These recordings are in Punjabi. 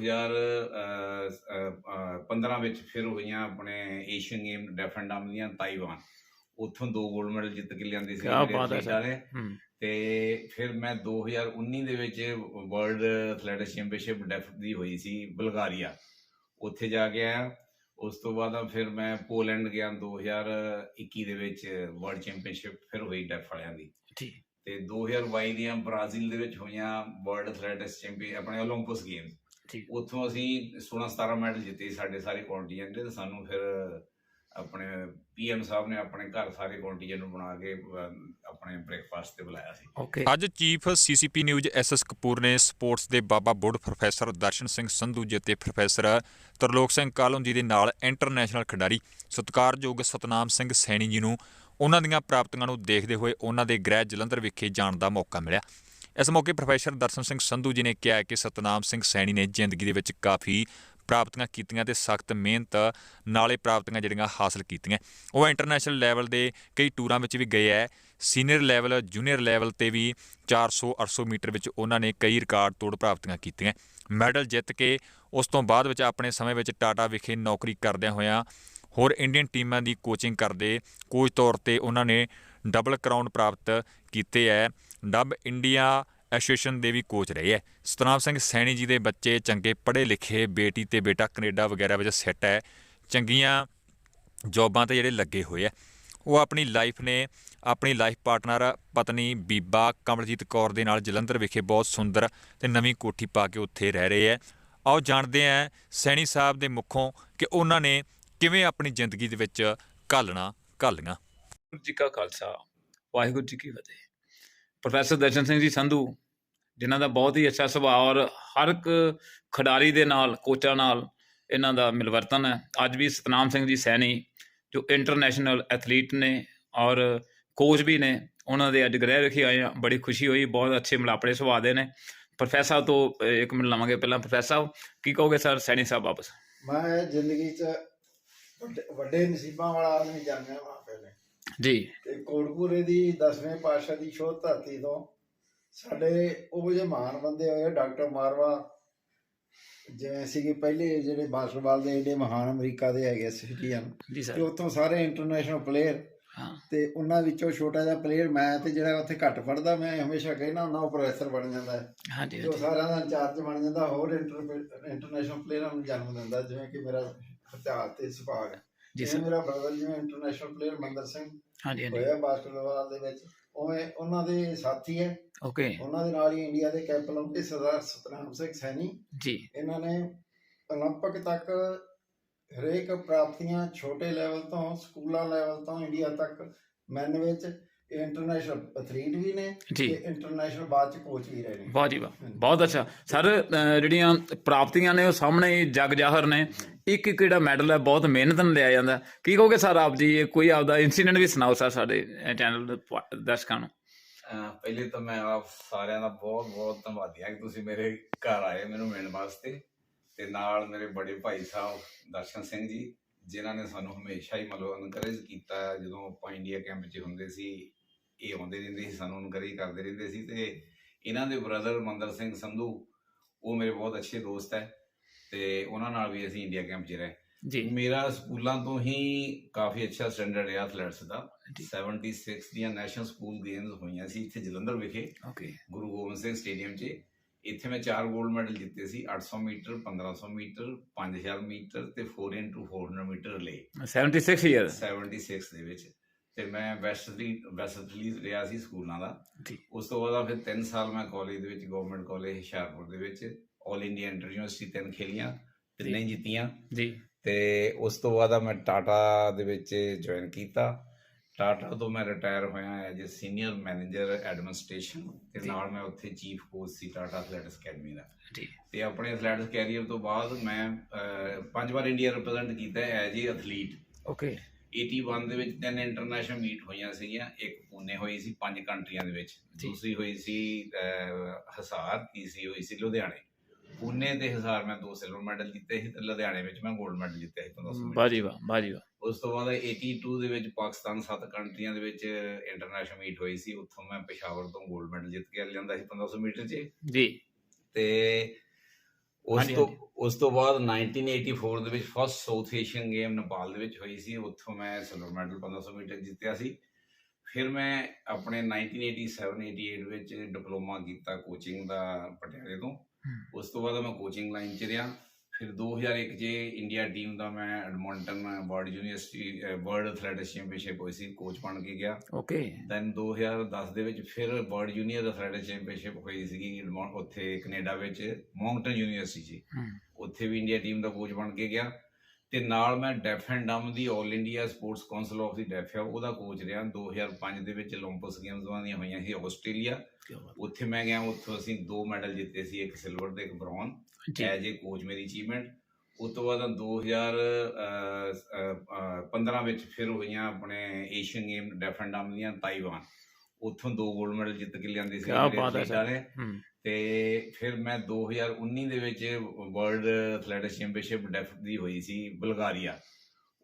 2015 ਵਿੱਚ ਫਿਰ ਹੋਈਆਂ ਆਪਣੇ ਏਸ਼ੀਅਨ ਗੇਮ ਡੈਫਨਡਮ ਦੀਆਂ ਤਾਈਵਾਨ। ਉੱਥੋਂ ਦੋ 골ਡ ਮੈਡਲ ਜਿੱਤ ਕੇ ਲਿਆਂਦੇ ਸੀ ਅਥਲੀਟਾਂ ਨੇ ਤੇ ਫਿਰ ਮੈਂ 2019 ਦੇ ਵਿੱਚ ਵਰਲਡ ਐਥਲੈਟਿਕਸ ਚੈਂਪੀਅਨਸ਼ਿਪ ਡੈਫ ਦੀ ਹੋਈ ਸੀ ਬਲਗਾਰੀਆ। ਉੱਥੇ ਜਾ ਕੇ ਆਇਆ। ਉਸ ਤੋਂ ਬਾਅਦ ਫਿਰ ਮੈਂ ਪੋਲੈਂਡ ਗਿਆ 2021 ਦੇ ਵਿੱਚ ਵਰਲਡ ਚੈਂਪੀਅਨਸ਼ਿਪ ਫਿਰ ਹੋਈ ਡੈਫ ਵਾਲਿਆਂ ਦੀ। ਠੀਕ। ਤੇ 2022 ਦੀਆਂ ਬ੍ਰਾਜ਼ੀਲ ਦੇ ਵਿੱਚ ਹੋਈਆਂ ਵਰਲਡ ਐਥਲੈਟਿਕਸ ਚੈਂਪੀਅਨ ਆਪਣੇ 올림픽ਸ ਗੇਮਸ ਠੀਕ। ਉੱਥੋਂ ਅਸੀਂ 16 17 ਮੈਡਲ ਜਿੱਤੇ ਸਾਡੇ ਸਾਰੇ ਕੰਟੀਨੈਂਟ ਦੇ ਤੇ ਸਾਨੂੰ ਫਿਰ ਆਪਣੇ ਪੀਐਮ ਸਾਹਿਬ ਨੇ ਆਪਣੇ ਘਰ ਸਾਰੇ ਕੰਟੀਨੈਂਟ ਨੂੰ ਬਣਾ ਕੇ ਅਹ, ਆਪਣੇ ਬ੍ਰੇਕਫਾਸਟ ਤੇ ਬੁਲਾਇਆ ਸੀ। ਓਕੇ। ਅੱਜ chief CCP news SS Kapoor ਨੇ ਸਪੋਰਟਸ ਦੇ ਬਾਬਾ ਬੁੱਢ ਪ੍ਰੋਫੈਸਰ ਦਰਸ਼ਨ ਸਿੰਘ ਸੰਧੂ ਜੀ ਅਤੇ ਪ੍ਰੋਫੈਸਰ ਤਰਲੋਕ ਸਿੰਘ ਕਾਲਮ ਜੀ ਦੇ ਨਾਲ ਇੰਟਰਨੈਸ਼ਨਲ ਖਿਡਾਰੀ ਸਤਿਕਾਰਯੋਗ ਸਤਨਾਮ ਸਿੰਘ ਸੈਣੀ ਜੀ ਨੂੰ ਉਹਨਾਂ ਦੀਆਂ ਪ੍ਰਾਪਤੀਆਂ ਨੂੰ ਦੇਖਦੇ ਹੋਏ ਉਹਨਾਂ ਦੇ ਗ੍ਰਹਿ ਜਲੰਧਰ ਵਿਖੇ ਜਾਣ ਦਾ ਮੌਕਾ ਮਿਲਿਆ। ਇਸ ਮੌਕੇ ਪ੍ਰੋਫੈਸਰ ਦਰਸ਼ਨ ਸਿੰਘ ਸੰਧੂ ਜੀ ਨੇ ਕਿਹਾ ਕਿ ਸਤਨਾਮ ਸਿੰਘ ਸੈਣੀ ਨੇ ਜ਼ਿੰਦਗੀ ਦੇ ਵਿੱਚ ਕਾਫੀ ਪ੍ਰਾਪਤੀਆਂ ਕੀਤੀਆਂ ਤੇ ਸਖਤ ਮਿਹਨਤ ਨਾਲੇ ਪ੍ਰਾਪਤੀਆਂ ਜਿਹੜੀਆਂ ਹਾਸਲ ਕੀਤੀਆਂ। ਉਹ ਇੰਟਰਨੈਸ਼ਨਲ ਲੈਵਲ ਦੇ ਕਈ ਟੂਰਾਂ ਵਿੱਚ ਵੀ ਗਏ ਹੈ ਸੀਨੀਅਰ ਲੈਵਲ, ਜੂਨੀਅਰ ਲੈਵਲ ਤੇ ਵੀ 400 800 ਮੀਟਰ ਵਿੱਚ ਉਹਨਾਂ ਨੇ ਕਈ ਰਿਕਾਰਡ ਤੋੜ ਪ੍ਰਾਪਤੀਆਂ ਕੀਤੀਆਂ। ਮੈਡਲ ਜਿੱਤ ਕੇ ਉਸ ਤੋਂ ਬਾਅਦ ਵਿੱਚ ਆਪਣੇ ਸਮੇਂ ਵਿੱਚ ਟਾਟਾ ਵਿਖੇ ਨੌਕਰੀ ਕਰਦਿਆਂ ਹੋਇਆਂ ਹੋਰ ਇੰਡੀਅਨ ਟੀਮਾਂ ਦੀ ਕੋਚਿੰਗ ਕਰਦੇ ਕੋਚ ਤੌਰ ਤੇ ਉਹਨਾਂ ਨੇ ਡਬਲ ਕਰਾਊਨ ਪ੍ਰਾਪਤ ਕੀਤੇ ਹੈ ਡਬ ਇੰਡੀਆ ਐਸੋਸੀਏਸ਼ਨ ਦੇ ਵੀ ਕੋਚ ਰਹੇ ਹੈ ਸਤਨਾਮ ਸਿੰਘ ਸੈਣੀ ਜੀ ਦੇ ਬੱਚੇ, ਚੰਗੇ ਪੜ੍ਹੇ ਲਿਖੇ ਬੇਟੀ ਤੇ ਬੇਟਾ ਕੈਨੇਡਾ ਵਗੈਰਾ ਵਿੱਚ ਸੈੱਟ ਹੈ ਚੰਗੀਆਂ ਜੌਬਾਂ ਤੇ ਜਿਹੜੇ ਲੱਗੇ ਹੋਏ ਆ ਉਹ ਆਪਣੀ ਲਾਈਫ ਨੇ, ਆਪਣੀ ਲਾਈਫ ਪਾਰਟਨਰ ਪਤਨੀ ਬੀਬਾ ਕਮਲਜੀਤ ਕੌਰ ਦੇ ਨਾਲ ਜਲੰਧਰ ਵਿਖੇ ਬਹੁਤ ਸੁੰਦਰ ਤੇ ਨਵੀਂ ਕੋਠੀ ਪਾ ਕੇ ਉੱਥੇ ਰਹਿ ਰਹੇ ਹੈ ਆਓ ਜਾਣਦੇ ਹਾਂ ਸੈਣੀ ਸਾਹਿਬ ਦੇ ਮੁਖੋਂ ਕਿ ਉਹਨਾਂ ਨੇ ਕਿਵੇਂ ਆਪਣੀ ਜ਼ਿੰਦਗੀ ਦੇ ਵਿੱਚ ਘਾਲਣਾ, ਘਾਲੀਆਂ। ਵਾਹਿਗੁਰੂ ਜੀ ਕਾ ਖਾਲਸਾ, ਵਾਹਿਗੁਰੂ ਜੀ ਕੀ ਫਤਿਹ। ਪ੍ਰੋਫੈਸਰ ਦਰਸ਼ਨ ਸਿੰਘ ਜੀ ਸੰਧੂ ਜਿਨ੍ਹਾਂ ਦਾ ਬਹੁਤ ਹੀ ਅੱਛਾ ਸੁਭਾਅ ਔਰ ਹਰ ਇੱਕ ਖਿਡਾਰੀ ਦੇ ਨਾਲ ਕੋਚਾਂ ਨਾਲ ਇਹਨਾਂ ਦਾ ਮਿਲਵਰਤਨ ਹੈ। ਅੱਜ ਵੀ ਸਤਨਾਮ ਸਿੰਘ ਜੀ ਸੈਣੀ ਜੋ ਇੰਟਰਨੈਸ਼ਨਲ ਐਥਲੀਟ ਨੇ ਔਰ ਕੋਚ ਵੀ ਨੇ ਉਹਨਾਂ ਦੇ ਅੱਜ ਗ੍ਰਹਿ ਵਿਖੇ ਆਏ ਆ ਬੜੀ ਖੁਸ਼ੀ ਹੋਈ ਬਹੁਤ ਅੱਛੇ ਮਲਾਪੜੇ ਸੁਭਾਅ ਦੇ ਨੇ। ਪ੍ਰੋਫੈਸਰ ਤੋਂ ਇੱਕ ਮਿੰਟ ਲਵਾਂਗੇ ਪਹਿਲਾਂ। ਪ੍ਰੋਫੈਸਰ ਸਾਹਿਬ ਕੀ ਕਹੋਗੇ ਸਰ ਸੈਣੀ ਸਾਹਿਬ ਵਾਪਸ? ਮੈਂ ਜ਼ਿੰਦਗੀ 'ਚ ਵੱਡੇ- ਨਸੀਬਾਂ ਵਾਲਾ ਆਦਮੀ ਜਾਣਿਆ ਵਾਂ ਪਹਿਲੇ। ਜੀ। ਤੇ ਕੋਟਪੂਰੇ ਦੀ 10ਵੇਂ ਪਾਤਸ਼ਾਹ ਦੀ ਸ਼ੋਧ ਧਰਤੀ ਤੋਂ ਸਾਡੇ ਉਹ ਜਿਹੇ ਮਹਾਨ ਬੰਦੇ ਹੋਏ ਡਾਕਟਰ ਮਾਰਵਾ। ਜਿਵੇਂ ਸੀਗੇ ਪਹਿਲੇ ਜਿਹੜੇ ਬਾਸਕਟਬਾਲ ਦੇ ਏਡੇ ਮਹਾਨ ਅਮਰੀਕਾ ਦੇ ਹੈਗੇ ਸਿਟੀਜ਼ਨ। ਜੀ ਤੇ ਉੱਥੋਂ ਸਾਰੇ ਇੰਟਰਨੈਸ਼ਨਲ ਪਲੇਅਰ ਤੇ ਉਹਨਾਂ ਵਿੱਚੋਂ ਛੋਟਾ ਜਿਹਾ ਪਲੇਅਰ ਮੈਂ ਤੇ ਜਿਹੜਾ ਉੱਥੇ ਘੱਟ ਪੜਦਾ ਮੈਂ ਹਮੇਸ਼ਾ ਕਹਿੰਦਾ ਹੁੰਦਾ ਉਹ ਪ੍ਰੋਫੈਸਰ ਬਣ ਜਾਂਦਾ ਹੈ। ਹਾਂਜੀ ਜੋ ਸਾਰਿਆਂ ਦਾ ਇੰਚਾਰਜ ਬਣ ਜਾਂਦਾ ਹੋਰ ਇੰਟਰਨੈਸ਼ਨਲ ਪਲੇਅਰਾਂ ਨੂੰ ਜਨਮ ਦਿੰਦਾ ਜਿਵੇਂ ਕਿ ਮੇਰਾ ਹਥਿਆਰ ਤੇ ਸੁਭਾਗ। ਹੈ ਜੀ ਸਰ। ਮੇਰਾ ਬ੍ਰਦਰ ਜਿਵੇਂ ਇੰਟਰਨੈਸ਼ਨਲ ਪਲੇਅਰ ਮੰਦਰ ਸਿੰਘ ਹਾਂਜੀ ਹਾਂਜੀ। ਹੋਇਆ ਬਾਸਕਟਬਾਲ ਦੇ ਵਿੱਚ। ਉਵੇਂ ਉਹਨਾਂ ਦੇ ਸਾਥੀ ਹੈ ਓਕੇ ਉਹਨਾਂ ਦੇ ਨਾਲ ਹੀ ਇੰਡੀਆ ਦੇ ਕੈਪਟਨ ਉੱਤੇ ਸਰਦਾਰ ਸਤਨਾਮ ਸਿੰਘ ਸੈਣੀ ਜੀ ਇਹਨਾਂ ਨੇ 올림픽 ਤੱਕ ਹਰੇਕ ਪ੍ਰਾਪਤੀਆਂ ਛੋਟੇ ਲੈਵਲ ਤੋਂ ਸਕੂਲਾਂ ਲੈਵਲ ਤੋਂ ਇੰਡੀਆ ਤੱਕ ਮੈਨ ਵਿੱਚ ਇੰਟਰਨੈਸ਼ਨਲ ਐਥਲੀਟ ਵੀ ਨੇ ਜੀ ਤੇ ਇੰਟਰਨੈਸ਼ਨਲ ਬਾਅਦ ਚ ਕੋਚ ਵੀ ਰਹੇ ਨੇ ਵਾਹ ਜੀ ਵਾਹ ਬਹੁਤ ਅੱਛਾ ਸਰ ਅਹ ਜਿਹੜੀਆਂ ਪ੍ਰਾਪਤੀਆਂ ਨੇ ਉਹ ਸਾਹਮਣੇ ਹੀ ਜਗ ਜ਼ਾਹਰ ਨੇ ਇੱਕ ਇੱਕ ਜਿਹੜਾ ਮੈਡਲ ਹੈ, ਬਹੁਤ ਮਿਹਨਤ ਨਾਲ ਲਿਆ ਜਾਂਦਾ। ਕੀ ਕਹੋਗੇ ਸਰ ਆਪ ਜੀ? ਕੋਈ ਆਪਦਾ ਇਨਸੀਡੈਂਟ ਵੀ ਸੁਣਾਓ ਸਰ ਸਾਡੇ ਚੈਨਲ ਦੇ ਦਰਸ਼ਕਾਂ ਨੂੰ। ਪਹਿਲੇ ਤਾਂ ਮੈਂ ਆਪ ਸਾਰਿਆਂ ਦਾ ਬਹੁਤ ਬਹੁਤ ਧੰਨਵਾਦੀ ਹਾਂ ਕਿ ਤੁਸੀਂ ਮੇਰੇ ਘਰ ਆਏ ਮੈਨੂੰ ਮਿਲਣ ਵਾਸਤੇ। ਤੇ ਨਾਲ ਮੇਰੇ ਬੜੇ ਭਾਈ ਸਾਹਿਬ ਦਰਸ਼ਨ ਸਿੰਘ ਜੀ, ਜਿਨ੍ਹਾਂ ਨੇ ਸਾਨੂੰ ਹਮੇਸ਼ਾ ਹੀ ਮਤਲਬ ਇਨਕਰੇਜ ਕੀਤਾ ਜਦੋਂ ਆਪਾਂ ਇੰਡੀਆ ਕੈਂਪ 'ਚ ਹੁੰਦੇ ਸੀ, ਇਹ ਆਉਂਦੇ ਰਹਿੰਦੇ ਸੀ, ਸਾਨੂੰ ਇਨਕਰੇਜ ਕਰਦੇ ਰਹਿੰਦੇ ਸੀ। ਤੇ ਇਹਨਾਂ ਦੇ ਬ੍ਰਦਰ ਮੰਦਰ ਸਿੰਘ ਸੰਧੂ, ਉਹ ਮੇਰੇ ਬਹੁਤ ਅੱਛੇ ਦੋਸਤ ਹੈ। ਤੇ ਉਹਨਾਂ ਨਾਲ ਵੀ ਅਸੀਂ ਇੰਡੀਆ ਕੈਂਪ 'ਚ ਰਹੇ। ਜੀ। ਮੇਰਾ ਸਕੂਲਾਂ ਤੋਂ ਹੀ ਕਾਫੀ ਅੱਛਾ ਸਟੈਂਡਰਡ ਹੈ ਐਥਲੈਟਸ ਦਾ। ਜੀ। 76 ਦੀਆਂ ਨੈਸ਼ਨਲ ਸਕੂਲ ਗੇਮਸ ਹੋਈਆਂ ਸੀ ਇੱਥੇ ਜਲੰਧਰ ਵਿਖੇ। ਓਕੇ ਗੁਰੂ ਗੋਬਿੰਦ ਸਿੰਘ ਸਟੇਡੀਅਮ 'ਚ। ਇੱਥੇ ਮੈਂ ਚਾਰ 골ਡ ਮੈਡਲ ਜਿੱਤੇ ਸੀ 800 ਮੀਟਰ 1500 ਮੀਟਰ 5000 ਮੀਟਰ ਤੇ 4x400 ਮੀਟਰ ਲਈ 76 ਇਅਰ 76 ਦੇ ਵਿੱਚ। ਤੇ ਮੈਂ ਵੈਸਟ ਦੀ ਵੈਸਟ ਰਿਲੀਜ਼ ਰਿਹਾ ਸੀ ਸਕੂਲਾਂ ਦਾ। ਉਸ ਤੋਂ ਬਾਅਦ ਫਿਰ 3 ਸਾਲ ਮੈਂ ਕਾਲਜ ਦੇ ਵਿੱਚ ਗਵਰਨਮੈਂਟ ਕਾਲਜ ਹੁਸ਼ਿਆਰਪੁਰ ਦੇ ਵਿੱਚ 올 ਇੰਡੀਆ ਇੰਟਰ ਯੂਨੀਵਰਸਿਟੀ ਤਿੰਨ ਖੇਲੀਆਂ ਤਿੰਨੇ ਜਿੱਤੀਆਂ। ਜੀ। ਤੇ ਉਸ ਤੋਂ ਬਾਅਦ ਮੈਂ ਟਾਟਾ ਦੇ ਵਿੱਚ ਜੁਆਇਨ ਕੀਤਾ। ਟਾਟਾ ਤੋਂ ਮੈਂ ਰਿਟਾਇਰ ਹੋਇਆ as a senior manager administration ਤੇ। ਨਾਲ ਮੈਂ ਉੱਥੇ ਚੀਫ ਕੋਚ ਸੀ ਟਾਟਾ ਐਥਲੈਟਿਕਸ ਅਕੈਡਮੀ ਦਾ। ਤੇ ਆਪਣੇ ਐਥਲੈਟਿਕਸ ਕੈਰੀਅਰ ਤੋਂ ਬਾਅਦ ਮੈਂ ਪੰਜ ਵਾਰ ਇੰਡੀਆ ਰਿਪਰੈਜ਼ੈਂਟ ਕੀਤਾ ਐਜ ਅ ਐਥਲੀਟ ਓਕੇ 81 ਦੇ ਵਿੱਚ ਤਿੰਨ ਇੰਟਰਨੈਸ਼ਨਲ ਮੀਟ ਹੋਈਆਂ ਸੀਗੀਆਂ। ਇੱਕ ਪੂਨੇ ਹੋਈ ਸੀ ਪੰਜ ਕੰਟਰੀਆਂ ਦੇ ਵਿੱਚ। ਦੂਸਰੀ ਹੋਈ ਸੀ ਹਿਸਾਰ ਤੀਸਰੀ ਹੋਈ ਸੀ ਲੁਧਿਆਣੇ। ਪੂਨੇ ਤੇ ਹਿਸਾਰ ਮੈਂ ਦੋ ਸਿਲਵਰ ਮੈਡਲ ਜਿੱਤੇ ਸੀ ਤੇ ਲੁਧਿਆਣੇ ਵਿੱਚ ਮੈਂ 골ਡ ਮੈਡਲ ਜਿੱਤਿਆ ਸੀ 1500 ਮੀਟਰ ਵਾਹ ਜੀ ਵਾਹ ਵਾਹ ਜੀ ਵਾਹ। ਉਸ ਤੋਂ ਬਾਅਦ 82 ਦੇ ਵਿੱਚ ਪਾਕਿਸਤਾਨ ਸੱਤ ਕੰਟਰੀਆਂ ਦੇ ਵਿੱਚ ਇੰਟਰਨੈਸ਼ਨਲ ਮੀਟ ਹੋਈ ਸੀ। ਉੱਥੋਂ ਮੈਂ ਪਸ਼ਾਵਰ ਤੋਂ 골ਡ ਮੈਡਲ ਜਿੱਤ ਕੇ ਲਿਆਂਦਾ ਸੀ 1500 ਮੀਟਰ 'ਚ। ਜੀ। ਤੇ ਉਸ ਤੋਂ। ਉਸ ਤੋਂ ਬਾਅਦ 1984 ਦੇ ਵਿੱਚ first South Asian game Nepal ਦੇ ਵਿੱਚ ਹੋਈ ਸੀ। ਉੱਥੋਂ ਮੈਂ ਸਿਲਵਰ ਮੈਡਲ 1500 ਮੀਟਰ ਜਿੱਤਿਆ ਸੀ। ਫਿਰ ਮੈਂ ਆਪਣੇ 1987-88 ਵਿੱਚ ਡਿਪਲੋਮਾ ਕੀਤਾ ਕੋਚਿੰਗ ਦਾ ਪਟਿਆਲੇ ਤੋਂ। ਉਸ ਤੋਂ ਬਾਅਦ ਮੈਂ ਕੋਚਿੰਗ ਲਾਈਨ 'ਚ ਰਿਹਾ। ਫਿਰ 2001 ਜੇ ਇੰਡੀਆ ਟੀਮ ਦਾ ਮੈਂ Edmonton world university world athletics championship ਹੋਈ ਸੀ ਕੋਚ ਬਣ ਕੇ ਗਿਆ। ਓਕੇ ਦੈਨ 2010 ਦੇ ਵਿੱਚ ਫਿਰ ਵਰਲਡ ਜੂਨੀਅਰ ਐਥਲੈਟਿਕਸ ਚੈਂਪੀਅਨਸ਼ਿਪ ਹੋਈ ਸੀਗੀ ਉੱਥੇ ਕੈਨੇਡਾ ਵਿੱਚ ਮਾਉਂਟਨ ਯੂਨੀਵਰਸਿਟੀ ਜੀ ਉੱਥੇ ਵੀ ਇੰਡੀਆ ਟੀਮ ਦਾ ਕੋਚ ਬਣ ਕੇ ਗਿਆ। ਤੇ ਨਾਲ ਮੈਂ ਡੈਫ ਐਂਡ ਡਮ ਦੀ 올 ਇੰਡੀਆ ਸਪੋਰਟਸ ਕਾਉਂਸਲ ਆਫ ਦੀ ਡੈਫ ਉਹਦਾ ਕੋਚ ਰਿਹਾ। 2005 ਦੇ ਵਿੱਚ 올림픽ਸ ਗੇਮਸ ਦੀਆਂ ਹੋਈਆਂ ਸੀ ਆਸਟ੍ਰੇਲੀਆ ਉੱਥੇ ਮੈਂ ਗਿਆ ਉੱਥੋਂ ਅਸੀਂ ਦੋ ਮੈਡਲ ਜਿੱਤੇ ਸੀ ਇੱਕ ਸਿਲਵਰ ਤੇ ਇੱਕ ਬ੍ਰੌਂਜ਼ ਐਜ ਏ ਕੋਚ ਮੇਰੀ ਅਚੀਵਮੈਂਟ। ਉਸ ਤੋਂ ਬਾਅਦ 2015 ਵਿੱਚ ਫਿਰ ਹੋਈਆਂ ਆਪਣੇ Asian game deaf and dumb ਦੀਆਂ ਤਾਈਵਾਨ। ਉੱਥੋਂ ਦੋ 골ਡ ਮੈਡਲ ਜਿੱਤ ਕੇ ਲਿਆਂਦੇ ਸੀ ਅਥਲੀਟਾਂ। ਨੇ। ਤੇ ਫਿਰ ਮੈਂ 2019 ਦੇ ਵਿੱਚ ਵਰਲਡ ਐਥਲੈਟਿਕਸ ਚੈਂਪੀਅਨਸ਼ਿਪ ਡੈਫ ਦੀ ਹੋਈ ਸੀ ਬਲਗਾਰੀਆ।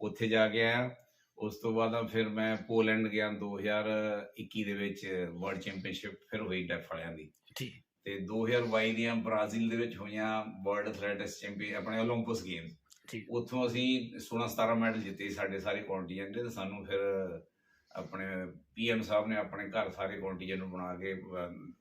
ਉੱਥੇ ਜਾ ਕੇ ਆਇਆ। ਉਸ ਤੋਂ ਬਾਅਦ ਫਿਰ ਮੈਂ ਪੋਲੈਂਡ ਗਿਆ 2021 ਦੇ ਵਿੱਚ ਵਰਲਡ ਚੈਂਪੀਅਨਸ਼ਿਪ ਫਿਰ ਹੋਈ ਡੈਫ ਵਾਲਿਆਂ ਦੀ। ਜੀ ਤੇ 2022 ਦੀਆਂ ਬ੍ਰਾਜ਼ੀਲ ਦੇ ਵਿੱਚ ਹੋਈਆਂ ਵਰਲਡ ਐਥਲੈਟਿਕਸ ਚੈਂਪੀਅਨ ਆਪਣੇ 올림픽ਸ ਗੇਮਸ ਉੱਥੋਂ ਅਸੀਂ 16 17 ਮੈਡਲ ਜਿੱਤੇ ਸਾਡੇ ਸਾਰੇ ਕੰਟੀਨੈਂਟ ਦੇ ਤੇ ਸਾਨੂੰ ਫਿਰ ਆਪਣੇ ਪੀਐਮ ਸਾਹਿਬ ਨੇ ਆਪਣੇ ਘਰ ਸਾਰੇ ਕੰਟੀਨੈਂਟ ਨੂੰ ਬਣਾ ਕੇ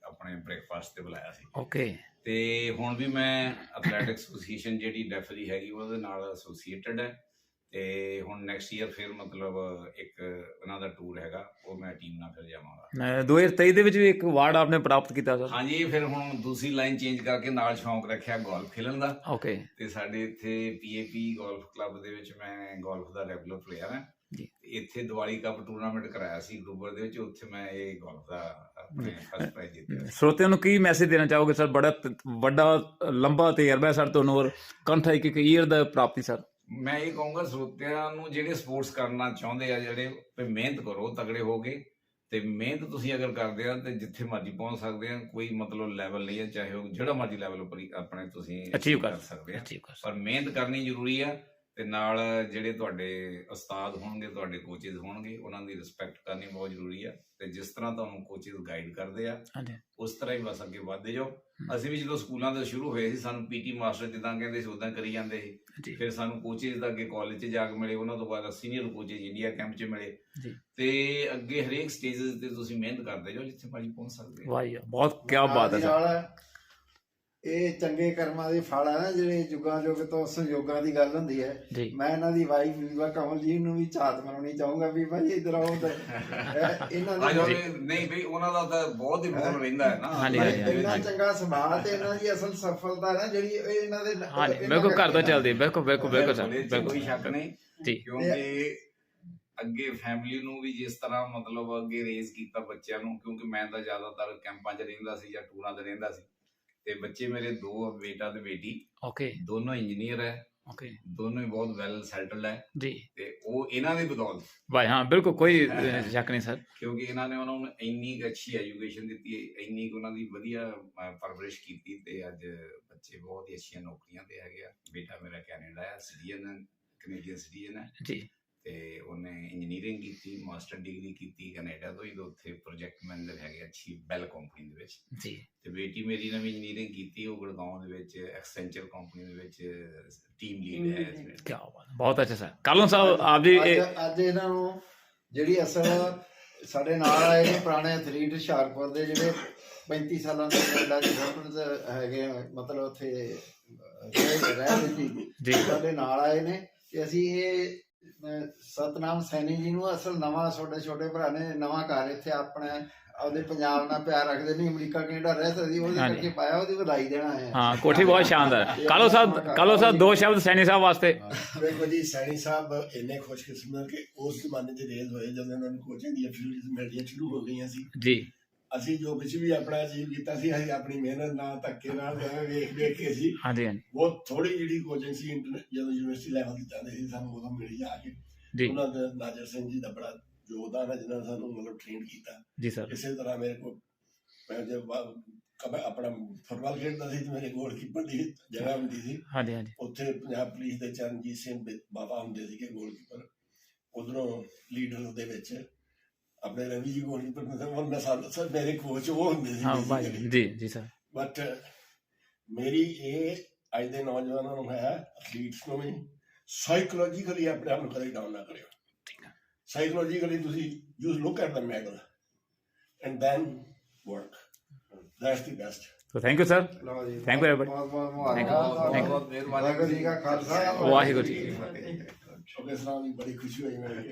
ਆਪਣੇ ਬ੍ਰੇਕਫਾਸਟ ਤੇ ਬੁਲਾਇਆ ਸੀ। ਓਕੇ। ਤੇ ਹੁਣ ਵੀ ਮੈਂ ਐਥਲੈਟਿਕਸ ਐਸੋਸੀਏਸ਼ਨ ਜਿਹੜੀ ਡੈਫਰੀ ਹੈਗੀ ਉਹਦੇ ਨਾਲ ਐਸੋਸੀਏਟਡ ਹੈ। ਤੇ ਹੁਣ ਨੈਕਸਟ ਈਅਰ ਫਿਰ ਮਤਲਬ ਇੱਕ ਉਹਨਾਂ ਦਾ ਟੂਰ ਹੈਗਾ ਉਹ ਮੈਂ ਟੀਮ ਨਾਲ ਫਿਰ ਜਾਵਾਂਗਾ। ਅਹ 2023 ਦੇ ਵਿੱਚ ਵੀ ਇੱਕ ਅਵਾਰਡ ਆਪਨੇ ਪ੍ਰਾਪਤ ਕੀਤਾ ਸਰ। ਹਾਂਜੀ ਫਿਰ ਹੁਣ ਦੂਸਰੀ ਲਾਈਨ ਚੇਂਜ ਕਰਕੇ ਨਾਲ ਸ਼ੌਂਕ ਰੱਖਿਆ ਗੋਲਫ ਖੇਲਣ ਦਾ। ਓਕੇ ਤੇ ਸਾਡੇ ਇੱਥੇ ਪੀਏਪੀ ਗੋਲਫ ਕਲੱਬ ਦੇ ਵਿੱਚ ਮੈਂ ਗੋਲਫ ਦਾ ਰੈਗੂਲਰ ਪਲੇਅਰ ਹਾਂ। ਜੀ। ਇੱਥੇ ਦੀਵਾਲੀ ਕੱਪ ਟੂਰਨਾਮੈਂਟ ਕਰਾਇਆ ਸੀ ਅਕਤੂਬਰ ਦੇ ਵਿੱਚ ਉੱਥੇ ਮੈਂ ਇਹ ਗੋਲਫ ਦਾ ਆਪਣੇ ਫਸਟ ਪ੍ਰਾਈਜ਼ ਜਿੱਤਿਆ। ਸਰੋਤਿਆਂ ਨੂੰ ਕੀ ਮੈਸੇਜ ਦੇਣਾ ਚਾਹੋਗੇ ਸਰ? ਬੜਾ ਵੱਡਾ ਲੰਬਾ ਤਜਰਬਾ ਹੈ ਸਰ ਤੁਹਾਨੂੰ ਔਰ ਕੰਠਾ ਇੱਕ ਇੱਕ ਈਅਰ ਦਾ ਪ੍ਰਾਪਤੀ ਸਰ। ਮੈਂ ਇਹ ਕਹੂੰਗਾ ਸਰੋਤਿਆਂ ਨੂੰ ਜਿਹੜੇ ਸਪੋਰਟਸ ਕਰਨਾ ਚਾਹੁੰਦੇ ਆ ਜਿਹੜੇ ਵੀ ਮਿਹਨਤ ਕਰੋ ਤਗੜੇ ਹੋਗੇ ਤੇ ਮਿਹਨਤ ਤੁਸੀਂ ਅਗਰ ਕਰਦੇ ਆ ਤੇ ਜਿੱਥੇ ਮਰਜ਼ੀ ਪਹੁੰਚ ਸਕਦੇ ਆ ਕੋਈ ਮਤਲਬ ਲੈਵਲ ਨਹੀਂ ਹੈ ਚਾਹੇ ਉਹ ਜਿਹੜਾ ਮਰਜ਼ੀ ਲੈਵਲ ਉੱਪਰ ਹੀ ਆਪਣੇ ਤੁਸੀਂ Achieve ਕਰ ਸਕਦੇ ਆ। ਅਚੀਵ ਪਰ ਮਿਹਨਤ ਕਰਨੀ ਜ਼ਰੂਰੀ ਆ ਤੇ ਨਾਲ ਜਿਹੜੇ ਤੁਹਾਡੇ ਉਸਤਾਦ ਹੋਣਗੇ ਤੁਹਾਡੇ ਕੋਚਿਸ ਹੋਣਗੇ ਉਹਨਾਂ ਦੀ ਰਿਸਪੈਕਟ ਕਰਨੀ ਬਹੁਤ ਜ਼ਰੂਰੀ ਆ। ਤੇ ਜਿਸ ਤਰ੍ਹਾਂ ਤੁਹਾਨੂੰ ਕੋਚਿਸ ਗਾਈਡ ਕਰਦੇ ਆ ਉਸ ਤਰ੍ਹਾਂ ਹੀ ਬਸ ਅੱਗੇ ਵਧਦੇ ਜਾਓ। ਅਸੀਂ ਵੀ ਜਦੋਂ ਸਕੂਲਾਂ ਤੋਂ ਸ਼ੁਰੂ ਹੋਏ ਸੀ ਸਾਨੂੰ ਪੀਟੀ ਮਾਸਟਰ ਜਿੱਦਾਂ ਕਹਿੰਦੇ ਸੀ ਉਦਾਂ ਕਰੀ ਜਾਂਦੇ ਸੀ। ਫਿਰ ਸਾਨੂੰ ਕੋਚਿਸ ਦਾ ਅੱਗੇ ਕਾਲਜ 'ਚ ਜਾ ਕੇ ਮਿਲੇ ਉਹਨਾਂ ਤੋਂ ਬਾਅਦ ਸੀਨੀਅਰ ਕੋਚਿਸ ਇੰਡੀਆ ਕੈਂਪ 'ਚ ਮਿਲੇ। ਤੇ ਅੱਗੇ ਹਰੇਕ ਸਟੇਜਸ ਤੇ ਤੁਸੀਂ ਮਿਹਨਤ ਕਰਦੇ ਜਾਓ ਜਿੱਥੇ ਮਰਜ਼ੀ ਪਹੁੰਚ ਸਕਦੇ ਹੋ ਵਾਹ ਬਹੁਤ ਕੀ ਬਾਤ ਹੈ ਇਹ ਚੰਗੇ ਕਰਮਾਂ ਦੇ ਫਲ ਆ ਨਾ ਜਿਹੜੇ ਜੁਗਾਂ ਜੁਗ ਤੋਂ ਸੰਯੋਗਾਂ ਦੀ ਗੱਲ ਹੁੰਦੀ ਹੈ। ਮੈਂ ਇਹਨਾਂ ਦੀ ਵਾਈਫ ਵੀਵਾ ਕਮਲ ਜੀ ਨੂੰ ਵੀ ਝਾਤ ਮਰਾਉਣੀ ਚਾਹੂੰਗਾ ਵੀ ਭਾਈ ਇਧਰ ਆਓ ਤੇ ਇਹ- ਇਹਨਾਂ ਦੀ ਨਹੀਂ ਬਈ ਉਹਨਾਂ ਦਾ ਤਾਂ ਬਹੁਤ ਹੀ ਮੋਲ ਰਹਿੰਦਾ ਹੈ ਨਾ। ਹਾਂਜੀ, ਹਾਂਜੀ, ਹਾਂਜੀ। ਇੰਨਾ ਚੰਗਾ ਸੁਭਾਅ ਤੇ ਇਹਨਾਂ ਦੀ ਅਸਲ ਸਫਲਤਾ ਨਾ ਜਿਹੜੀ ਇਹ ਇਹਨਾਂ ਦੇ ਹਾਂਜੀ ਇਹਨਾਂ ਬਿਲਕੁਲ ਘਰ ਤੋਂ ਕਰਕੇ ਚੱਲਦੀ ਬਿਲਕੁਲ ਬਿਲਕੁਲ ਬਿਲਕੁਲ ਸਰ ਬਿਲਕੁਲ। ਕੋਈ ਸ਼ੱਕ ਨਹੀਂ ਕਿਉਂਕਿ ਅੱਗੇ ਫੈਮਿਲੀ ਨੂੰ ਵੀ ਜਿਸ ਤਰ੍ਹਾਂ ਮਤਲਬ ਅੱਗੇ ਰੇਜ਼ ਕੀਤਾ ਬੱਚਿਆਂ ਨੂੰ ਕਿਉਂਕਿ ਮੈਂ ਤਾਂ ਜ਼ਿਆਦਾਤਰ ਕੈਂਪਾਂ 'ਚ ਰਹਿੰਦਾ ਸੀ ਜਾਂ ਟੂਰਾਂ 'ਤੇ ਰਹਿੰਦਾ ਸੀ। ਤੇ ਬੱਚੇ ਮੇਰੇ ਦੋ ਆ, ਬੇਟਾ ਤੇ ਬੇਟੀ। ਓਕੇ ਦੋਨੋਂ ਇੰਜੀਨੀਅਰ ਹੈ। ਓਕੇ ਦੋਨੋਂ ਹੀ ਬਹੁਤ ਵੈਲ ਸੈਟਲਡ ਹੈ। ਜੀ। ਤੇ ਉਹ ਇਹਨਾਂ ਦੀ ਬਦੌਲਤ ਭਾਈ ਹਾਂ ਬਿਲਕੁਲ ਕੋਈ ਸ਼ੱਕ ਨਹੀਂ ਸਰ ਕਿਉਂਕਿ ਇਹਨਾਂ ਨੇ ਉਹਨਾਂ ਨੂੰ ਇੰਨੀ ਅੱਛੀ ਐਜੂਕੇਸ਼ਨ ਦਿੱਤੀ ਇੰਨੀ ਉਹਨਾਂ ਦੀ ਵਧੀਆ ਪਰਵਰਿਸ਼ ਕੀਤੀ ਤੇ ਅੱਜ ਬੱਚੇ ਬਹੁਤ ਹੀ ਅੱਛੀਆਂ ਨੌਕਰੀਆਂ ਤੇ ਹੈਗੇ ਆ। ਬੇਟਾ ਮੇਰਾ ਕੈਨੇਡਾ ਹੈ ਸਿਟੀਜ਼ਨ ਕੈਨੇਡੀਅਨ ਸਿਟੀਜ਼ਨ ਹੈ। ਜੀ। ਤੇ ਉਹਨੇ ਇੰਜੀਨੀਅਰਿੰਗ ਕੀਤੀ ਮਾਸਟਰ ਡਿਗਰੀ ਕੀਤੀ ਕੈਨੇਡਾ ਤੋਂ ਹੀ ਤੇ ਉੱਥੇ ਪ੍ਰੋਜੈਕਟ ਮੈਨੇਜਰ ਹੈਗੇ ਅੱਛੀ ਬੈਲ ਕੰਪਨੀ ਦੇ ਵਿੱਚ। ਜੀ। ਤੇ ਬੇਟੀ ਮੇਰੀ ਨੇ ਵੀ ਇੰਜੀਨੀਅਰਿੰਗ ਕੀਤੀ ਉਹ ਗੁੜਗਾਉਂ ਦੇ ਵਿੱਚ ਐਕਸੈਂਚਰ ਕੰਪਨੀ ਦੇ ਵਿੱਚ ਟੀਮ ਲੀਡ ਹੈ। ਕੀ ਬਾਤ ਬਹੁਤ ਅੱਛਾ ਸਰ। ਕਾਲੋਂ ਸਾਹਿਬ ਆਪ ਜੀ ਅੱਜ ਅੱਜ ਇਹਨਾਂ ਨੂੰ ਜਿਹੜੀ ਅਸਲ ਸਾਡੇ ਨਾਲ ਆਏ ਨੇ ਪੁਰਾਣੇ ਐਥਲੀਟ ਹੁਸ਼ਿਆਰਪੁਰ ਦੇ ਜਿਹੜੇ 35 ਸਾਲਾਂ ਦੇ ਕੈਨੇਡਾ ਦੇ ਵਰਕਰਸ ਹੈਗੇ ਮਤਲਬ ਉੱਥੇ ਰਹਿ ਰਹਿ ਸੀ। ਜੀ। ਸਾਡੇ ਨਾਲ ਆਏ ਨੇ ਤੇ ਅਸੀਂ ਇਹ ਸਤਨਾਮ ਸੈਣੀ ਜੀ ਨੂੰ ਅਸਲ ਨਵਾਂ ਛੋਟੇ ਛੋਟੇ ਭਰਾ ਨੇ ਨਵਾਂ ਘਰ ਇੱਥੇ ਆਪਣੇ ਆਪਦੇ ਪੰਜਾਬ ਨਾਲ ਪਿਆਰ ਰੱਖਦੇ ਨਹੀਂ ਅਮਰੀਕਾ ਕੈਨੇਡਾ ਰਹਿ ਸਕਦੀ ਉਹਦੇ। ਕਰਕੇ ਪਾਇਆ ਉਹਦੀ ਵਧਾਈ ਦੇਣਾ ਹੈ। ਹਾਂ ਕੋਠੀ ਬਹੁਤ ਸ਼ਾਨਦਾਰ। ਕਾਲੋ ਸਾਹਿਬ ਕਾਲੋ ਸਾਹਿਬ ਦੋ ਸ਼ਬਦ ਸੈਣੀ ਸਾਹਿਬ ਵਾਸਤੇ। ਵੇਖੋ ਜੀ ਸੈਣੀ ਸਾਹਿਬ ਇੰਨੇ ਖੁਸ਼ਕਿਸਮਤ ਕਿ ਉਸ ਜ਼ਮਾਨੇ 'ਚ ਰੇਜ਼ ਹੋਏ ਜਦੋਂ ਉਹਨਾਂ ਨੂੰ ਕੋਚਿੰਗ ਦੀਆਂ ਫੀਲਡਸ ਮਿਲਣੀਆਂ ਸ਼ੁਰੂ ਹੋ ਗਈਆਂ ਸੀ। ਜੀ। ਅਸੀਂ ਜੋ ਕੁਝ ਵੀ ਆਪਣਾ ਅਚੀਵ ਕੀਤਾ ਸੀ ਅਸੀਂ ਆਪਣੀ ਮਿਹਨਤ ਨਾਲ ਧੱਕੇ ਨਾਲ ਜਿਵੇਂ ਵੇਖ ਵੇਖ ਕੇ ਸੀ ਹਾਂਜੀ ਹਾਂਜੀ। ਬਹੁਤ ਥੋੜੀ ਜਿਹੜੀ ਕੋਚਿੰਗ ਸੀ ਇੰਟਰਨੈਟ ਜਦੋਂ ਯੂਨੀਵਰਸਿਟੀ ਲੈਵਲ ਤੇ ਜਾਂਦੇ ਸੀ ਸਾਨੂੰ ਉਦੋਂ ਮਿਲੀ ਜਾ ਕੇ। ਜੀ। ਉਹਨਾਂ ਦਾ ਨਾਜਰ ਸਿੰਘ ਜੀ ਦਾ ਬੜਾ ਯੋਗਦਾਨ ਹੈ ਜਿਨ੍ਹਾਂ ਨੇ ਸਾਨੂੰ ਮਤਲਬ ਟ੍ਰੇਨ ਕੀਤਾ। ਜੀ ਸਰ ਇਸੇ ਤਰ੍ਹਾਂ ਮੇਰੇ ਕੋਲ ਮੈਂ ਵਾ- ਕਬ ਆਪਣਾ ਫੁੱਟਬਾਲ ਖੇਡਦਾ ਸੀ ਤੇ ਮੇਰੇ ਗੋਲਕੀਪਰ ਦੀ ਜਗ੍ਹਾ ਹੁੰਦੀ ਸੀ। ਹਾਂਜੀ ਹਾਂਜੀ। ਉੱਥੇ ਪੰਜਾਬ ਪੁਲਿਸ ਦੇ ਚਰਨਜੀਤ ਸਿੰਘ ਬਾਬਾ ਹੁੰਦੇ ਸੀਗੇ ਗੋਲਕੀਪਰ ਉਧਰੋਂ ਲੀਡਰ ਦੇ ਵਿੱਚ ਆਪਣੇ ਰਵੀ ਜੀ ਗੋਲਕੀਪਰ ਮਤਲਬ ਉਹਨਾਂ ਸਾਲ ਸਰ ਮੇਰੇ ਕੋਚ ਉਹ ਹੁੰਦੇ ਸੀ ਹਾਂ ਭਾਈ ਜੀ ਜੀ ਸਰ ਬਟ ਮੇਰੀ ਇਹ ਅੱਜ ਦੇ ਨੌਜਵਾਨਾਂ ਨੂੰ ਹੈ ਐਥਲੀਟਸ ਨੂੰ ਵੀ ਸਾਈਕੋਲੋਜੀਕਲੀ ਆਪਣੇ ਆਪ ਨੂੰ ਕਦੇ ਡਾਊਨ ਨਾ ਕਰਿਓ ਸਾਈਕੋਲੋਜੀਕਲੀ ਤੁਸੀਂ you look at the medal and then work that's the best so thank you sir ਲਓ ਜੀ Thank you, everybody. ਬਹੁਤ ਬਹੁਤ Thank you. ਮੁਬਾਰਕਾਂ Thank you. ਬਹੁਤ